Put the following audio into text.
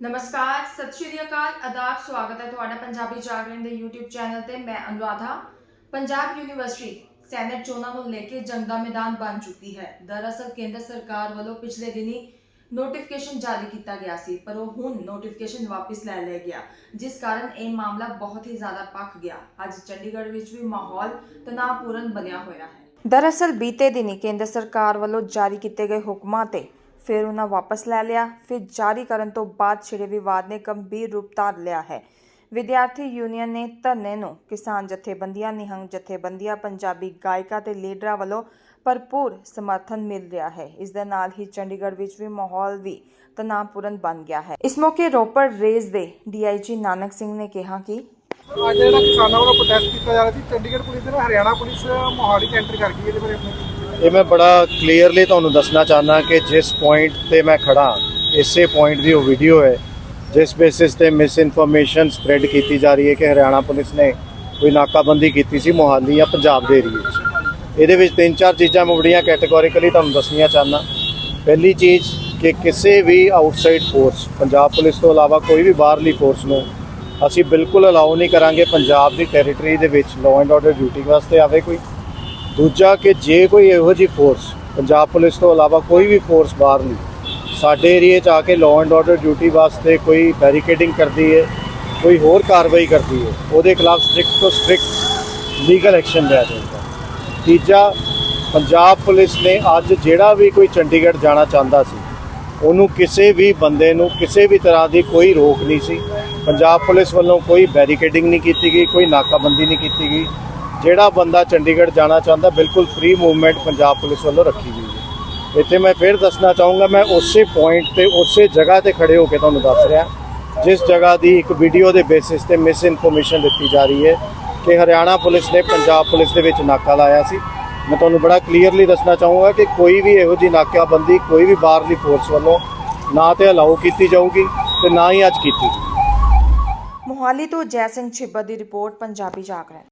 ਨਮਸਕਾਰ, ਸਤਿ ਸ਼੍ਰੀ ਅਕਾਲ, ਆਦਾਬ, ਸਵਾਗਤ ਹੈ ਤੁਹਾਡਾ ਪੰਜਾਬੀ ਜਾਗਰਣ ਦੇ YouTube ਚੈਨਲ ਤੇ ਮੈਂ ਅਨੁਰਾਧਾ। ਪੰਜਾਬ ਯੂਨੀਵਰਸਿਟੀ ਸੈਨੇਟ ਚੋਣਾਂ ਨੂੰ ਲੈ ਕੇ ਜੰਗ ਦਾ ਮੈਦਾਨ ਬਣ ਚੁੱਕੀ ਹੈ। ਦਰਅਸਲ ਕੇਂਦਰ ਸਰਕਾਰ ਵੱਲੋਂ ਪਿਛਲੇ ਦਿਨੀ ਨੋਟੀਫਿਕੇਸ਼ਨ ਜਾਰੀ ਕੀਤਾ ਗਿਆ ਸੀ, ਪਰ ਉਹ ਹੁਣ ਨੋਟੀਫਿਕੇਸ਼ਨ ਵਾਪਸ ਲੈ ਲਿਆ ਗਿਆ, ਜਿਸ ਕਾਰਨ ਇਹ ਮਾਮਲਾ ਬਹੁਤ ਹੀ ਜ਼ਿਆਦਾ ਪੱਕ ਗਿਆ। ਅੱਜ ਚੰਡੀਗੜ੍ਹ ਵਿੱਚ ਵੀ ਮਾਹੌਲ ਤਣਾਅਪੂਰਨ ਬਣਿਆ ਹੋਇਆ ਹੈ। ਦਰਅਸਲ ਬੀਤੇ ਦਿਨੀ ਕੇਂਦਰ ਸਰਕਾਰ ਵੱਲੋਂ ਜਾਰੀ ਕੀਤੇ ਗਏ ਹੁਕਮਾਂ ਤੇ ਫਿਰ ਉਹਨਾਂ ਵਾਪਸ ਲੈ ਲਿਆ। ਫਿਰ ਜਾਰੀ ਕਰਨ ਤੋਂ ਬਾਅਦ ਛਿੜੇ ਵਿਵਾਦ ਨੇ ਗੰਭੀਰ ਰੂਪ ਧਾਰ ਲਿਆ ਹੈ। ਵਿਦਿਆਰਥੀ ਯੂਨੀਅਨ ਨੇ ਧਰਨੇ ਨੂੰ ਕਿਸਾਨ ਜਥੇਬੰਦੀਆਂ, ਨਿਹੰਗ ਜਥੇਬੰਦੀਆਂ, ਪੰਜਾਬੀ ਗਾਇਕਾਂ ਤੇ ਲੀਡਰਾਂ ਵੱਲੋਂ ਭਰਪੂਰ ਸਮਰਥਨ ਮਿਲ ਰਿਹਾ ਹੈ। ਇਸ ਦੇ ਨਾਲ ਹੀ ਚੰਡੀਗੜ੍ਹ ਵਿੱਚ ਵੀ ਮਾਹੌਲ ਵੀ ਤਣਾਅਪੂਰਨ ਬਣ ਗਿਆ ਹੈ। ਇਸ ਮੌਕੇ ਰੋਪੜ ਰੇਜ਼ ਦੇ ਡੀਆਈਜੀ ਨਾਨਕ ਸਿੰਘ ਨੇ ਕਿਹਾ ਕਿ ਅੱਜ ਜਿਹੜਾ ਕਿਸਾਨਾਂ ਵੱਲੋਂ ਪ੍ਰੋਟੈਸਟ ਕੀਤਾ ਜਾ ਰਿਹਾ ਸੀ, ਚੰਡੀਗੜ੍ਹ ਪੁਲਿਸ ਤੇ ਨਾ ਹਰਿਆਣਾ ਪੁਲਿਸ ਮੋਹਾਲੀ ਚ ਐਂਟਰ ਕਰ ਗਈ ਇਹਦੇ ਬਾਰੇ ਇਹ ਮੈਂ ਬੜਾ ਕਲੀਅਰਲੀ ਤੁਹਾਨੂੰ ਦੱਸਣਾ ਚਾਹਨਾ ਕਿ ਜਿਸ ਪੁਆਇੰਟ ਤੇ ਮੈਂ ਖੜਾ, ਇਸੇ ਪੁਆਇੰਟ ਦੀ ਉਹ ਵੀਡੀਓ ਹੈ, ਜਿਸ ਬੇਸਿਸ ਤੇ ਮਿਸ ਇਨਫੋਰਮੇਸ਼ਨ ਸਪਰੈਡ ਕੀਤੀ ਜਾ ਰਹੀ ਹੈ ਕਿ ਹਰਿਆਣਾ ਪੁਲਿਸ ਨੇ ਕੋਈ ਨਾਕਾਬੰਦੀ ਕੀਤੀ ਸੀ ਮੋਹਾਲੀ ਜਾਂ ਪੰਜਾਬ ਦੇ ਏਰੀਏ 'ਚ ਇਹਦੇ ਵਿੱਚ ਤਿੰਨ ਚਾਰ ਚੀਜ਼ਾਂ ਮੈਂ ਬੜੀਆਂ ਕੈਟਾਗੋਰੀਕਲੀ ਤੁਹਾਨੂੰ ਦੱਸਣੀਆਂ ਚਾਹਨਾ ਪਹਿਲੀ ਚੀਜ਼ ਕਿ ਕਿਸੇ ਵੀ ਆਊਟਸਾਈਡ ਫੋਰਸ ਪੰਜਾਬ ਪੁਲਿਸ ਤੋਂ ਇਲਾਵਾ ਕੋਈ ਵੀ ਬਾਹਰਲੀ ਫੋਰਸ ਨੂੰ ਅਸੀਂ ਬਿਲਕੁਲ ਅਲਾਉ ਨਹੀਂ ਕਰਾਂਗੇ, ਪੰਜਾਬ ਦੀ ਟੈਰੀਟਰੀ ਦੇ ਵਿੱਚ ਲਾਅ ਐਂਡ ਆਰਡਰ ਡਿਊਟੀ ਵਾਸਤੇ ਆਵੇ ਕੋਈ। ਦੂਜਾ ਕਿ ਜੇ ਕੋਈ ਇਹੋ ਜਿਹੀ ਫੋਰਸ ਪੰਜਾਬ ਪੁਲਿਸ ਤੋਂ ਇਲਾਵਾ ਕੋਈ ਵੀ ਫੋਰਸ ਬਾਹਰ ਨਹੀਂ, ਸਾਡੇ ਏਰੀਏ 'ਚ ਆ ਕੇ ਲਾਅ ਐਂਡ ਆਰਡਰ ਡਿਊਟੀ ਵਾਸਤੇ ਕੋਈ ਬੈਰੀਕੇਡਿੰਗ ਕਰਦੀ ਹੈ ਕੋਈ ਹੋਰ ਕਾਰਵਾਈ ਕਰਦੀ ਹੈ ਉਹਦੇ ਖਿਲਾਫ ਸਟ੍ਰਿਕਟ ਤੋਂ ਸਟ੍ਰਿਕਟ ਲੀਗਲ ਐਕਸ਼ਨ ਲਿਆ ਜਾਏਗਾ ਤੀਜਾ, ਪੰਜਾਬ ਪੁਲਿਸ ਨੇ ਅੱਜ ਜਿਹੜਾ ਵੀ ਕੋਈ ਚੰਡੀਗੜ੍ਹ ਜਾਣਾ ਚਾਹੁੰਦਾ ਸੀ, ਉਹਨੂੰ ਕਿਸੇ ਵੀ ਬੰਦੇ ਨੂੰ ਕਿਸੇ ਵੀ ਤਰ੍ਹਾਂ ਦੀ ਕੋਈ ਰੋਕ ਨਹੀਂ ਸੀ। ਪੰਜਾਬ ਪੁਲਿਸ ਵੱਲੋਂ ਕੋਈ ਬੈਰੀਕੇਡਿੰਗ ਨਹੀਂ ਕੀਤੀ ਗਈ, ਕੋਈ ਨਾਕਾਬੰਦੀ ਨਹੀਂ ਸੀਗੀ ਜਿਹੜਾ ਬੰਦਾ ਚੰਡੀਗੜ੍ਹ ਜਾਣਾ ਚਾਹੁੰਦਾ, ਬਿਲਕੁਲ ਫ੍ਰੀ ਮੂਵਮੈਂਟ ਪੰਜਾਬ ਪੁਲਿਸ ਵੱਲੋਂ ਰੱਖੀ ਗਈ ਹੈ। ਇੱਥੇ ਮੈਂ ਫਿਰ ਦੱਸਣਾ ਚਾਹੂੰਗਾ, ਮੈਂ ਉਸੇ ਪੁਆਇੰਟ ਤੇ, ਉਸੇ ਜਗ੍ਹਾ ਤੇ ਖੜੇ ਹੋ ਕੇ ਤੁਹਾਨੂੰ ਦੱਸ ਰਿਹਾ, ਜਿਸ ਜਗ੍ਹਾ ਦੀ ਇੱਕ ਵੀਡੀਓ ਦੇ ਬੇਸਿਸ ਤੇ ਮਿਸ ਇਨਫੋਰਮੇਸ਼ਨ ਦਿੱਤੀ ਜਾ ਰਹੀ ਹੈ ਕਿ ਹਰਿਆਣਾ ਪੁਲਿਸ ਨੇ ਪੰਜਾਬ ਪੁਲਿਸ ਦੇ ਵਿੱਚ ਨਾਕਾ ਲਾਇਆ ਸੀ। ਮੈਂ ਤੁਹਾਨੂੰ ਬੜਾ ਕਲੀਅਰਲੀ ਦੱਸਣਾ ਚਾਹੂੰਗਾ ਕਿ ਕੋਈ ਵੀ ਇਹੋ ਜਿਹੀ ਨਾਕਾਬੰਦੀ, ਕੋਈ ਵੀ ਬਾਹਰਲੀ ਫੋਰਸ ਵੱਲੋਂ ਨਾ ਤੇ ਅਲਾਉ ਕੀਤੀ ਜਾਊਗੀ ਤੇ ਨਾ ਹੀ ਅੱਜ ਕੀਤੀ ਗਈ ਮੋਹਾਲੀ ਤੋਂ ਜੈ ਸਿੰਘ ਛਿੱਬਾ ਦੀ ਰਿਪੋਰਟ, ਪੰਜਾਬੀ ਜਾਗਰਣ।